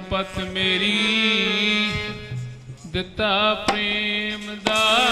ਪਤ ਮੇਰੀ ਦਿੱਤਾ ਪ੍ਰੇਮ ਦਾ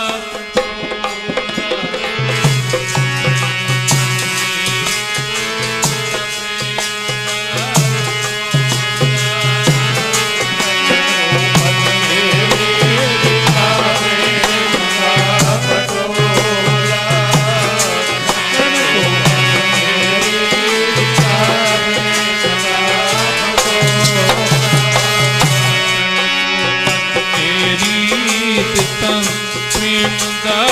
ਦਿੱਤਾ ਪ੍ਰੇਮ ਦਾ